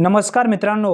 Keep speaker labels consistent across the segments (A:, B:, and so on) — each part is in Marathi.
A: नमस्कार मित्रांनो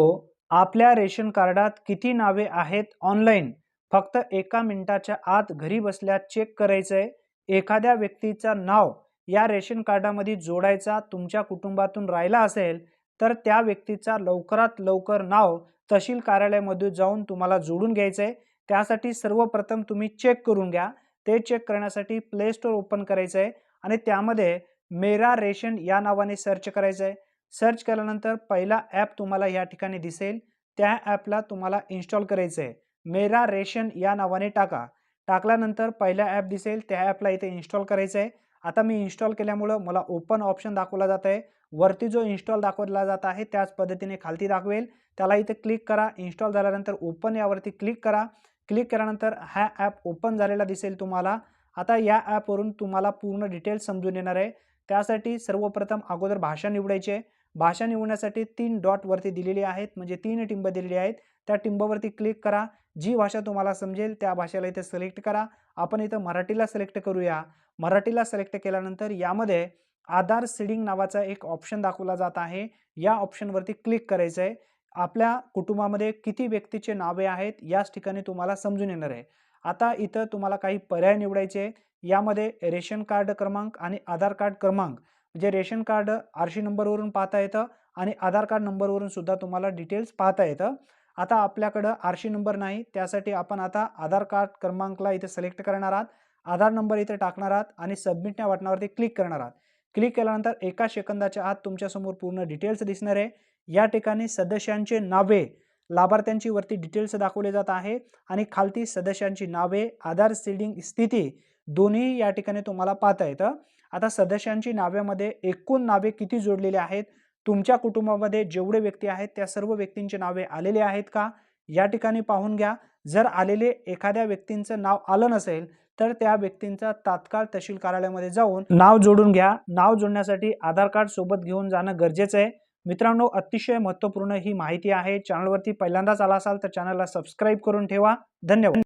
A: आपल्या रेशन कार्डात किती नावे आहेत ऑनलाईन? फक्त एका मिनिटाच्या आत घरी बसल्या चेक करायचं आहे एखाद्या व्यक्तीचा नाव या रेशन कार्डामध्ये जोडायचा तुमच्या कुटुंबातून राहिला असेल तर त्या व्यक्तीचा लवकरात लवकर नाव तहसील कार्यालयामध्ये जाऊन तुम्हाला जोडून घ्यायचं आहे त्यासाठी सर्वप्रथम तुम्ही चेक करून घ्या. ते चेक करण्यासाठी प्ले स्टोअर ओपन करायचं आहे आणि त्यामध्ये मेरा रेशन या नावाने सर्च करायचं आहे सर्च केल्यानंतर पहिला ॲप तुम्हाला या ठिकाणी दिसेल. त्या ॲपला तुम्हाला इन्स्टॉल करायचं आहे. मेरा रेशन या नावाने टाका. टाकल्यानंतर पहिला ॲप दिसेल. त्या ॲपला इथे इन्स्टॉल करायचं आहे. आता मी इन्स्टॉल केल्यामुळं मला ओपन ऑप्शन दाखवला जात आहे. वरती जो इन्स्टॉल दाखवला जात आहे त्याच पद्धतीने खालती दाखवेल. त्याला इथे क्लिक करा. इन्स्टॉल झाल्यानंतर ओपन यावरती क्लिक करा. क्लिक केल्यानंतर हा ॲप ओपन झालेला दिसेल तुम्हाला. आता या ॲपवरून तुम्हाला पूर्ण डिटेल्स समजून येणार आहे. त्यासाठी सर्वप्रथम अगोदर भाषा निवडायची आहे. भाषा निवडण्यासाठी तीन डॉटवरती दिलेली आहेत म्हणजे तीन टिंब दिलेली आहेत. त्या टिंबावरती क्लिक करा. जी भाषा तुम्हाला समजेल त्या भाषेला इथे सिलेक्ट करा. आपण इथं मराठीला सिलेक्ट करूया. मराठीला सिलेक्ट केल्यानंतर यामध्ये आधार सीडिंग नावाचा एक ऑप्शन दाखवला जात आहे. या ऑप्शनवरती क्लिक करायचं आहे आपल्या कुटुंबामध्ये किती व्यक्तीचे नावे आहेत याच ठिकाणी तुम्हाला समजून येणार आहे. आता इथं तुम्हाला काही पर्याय निवडायचे यामध्ये रेशन कार्ड क्रमांक आणि आधार कार्ड क्रमांक. म्हणजे रेशन कार्ड आरशी नंबरवरून पाहता येतं आणि आधार कार्ड नंबरवरून सुद्धा तुम्हाला डिटेल्स पाहता येतं. आता आपल्याकडं आरशी नंबर नाही त्यासाठी आपण आता आधार कार्ड क्रमांकला इथे सिलेक्ट करणार आहात आधार नंबर इथे टाकणार आहात आणि सबमिट या बटनावरती क्लिक करणार आहात. क्लिक केल्यानंतर एका सेकंदाच्या आत तुमच्यासमोर पूर्ण डिटेल्स दिसणार आहे. या ठिकाणी सदस्यांचे नावे लाभार्थ्यांची वरती डिटेल्स दाखवले जात आहे आणि खालती सदस्यांची नावे आधार सीडिंग स्थिती दोन्ही या ठिकाणी तुम्हाला पाहता येतं. आता सदस्यांची नाव्यामध्ये एकूण नावे किती जोडलेली आहेत? तुमच्या कुटुंबामध्ये जेवढे व्यक्ती आहेत त्या सर्व व्यक्तींची नावे आलेले आहेत का? या ठिकाणी पाहून घ्या. जर आलेले एखाद्या व्यक्तींचं नाव आलं नसेल तर त्या व्यक्तींचा तात्काळ तहसील कार्यालयामध्ये जाऊन नाव जोडून घ्या. नाव जोडण्यासाठी आधार कार्ड सोबत घेऊन जाणं गरजेचं आहे. मित्रांनो अतिशय महत्त्वपूर्ण ही माहिती आहे. चॅनलवरती पहिल्यांदाच आला असाल तर चॅनलला सबस्क्राईब करून ठेवा. धन्यवाद.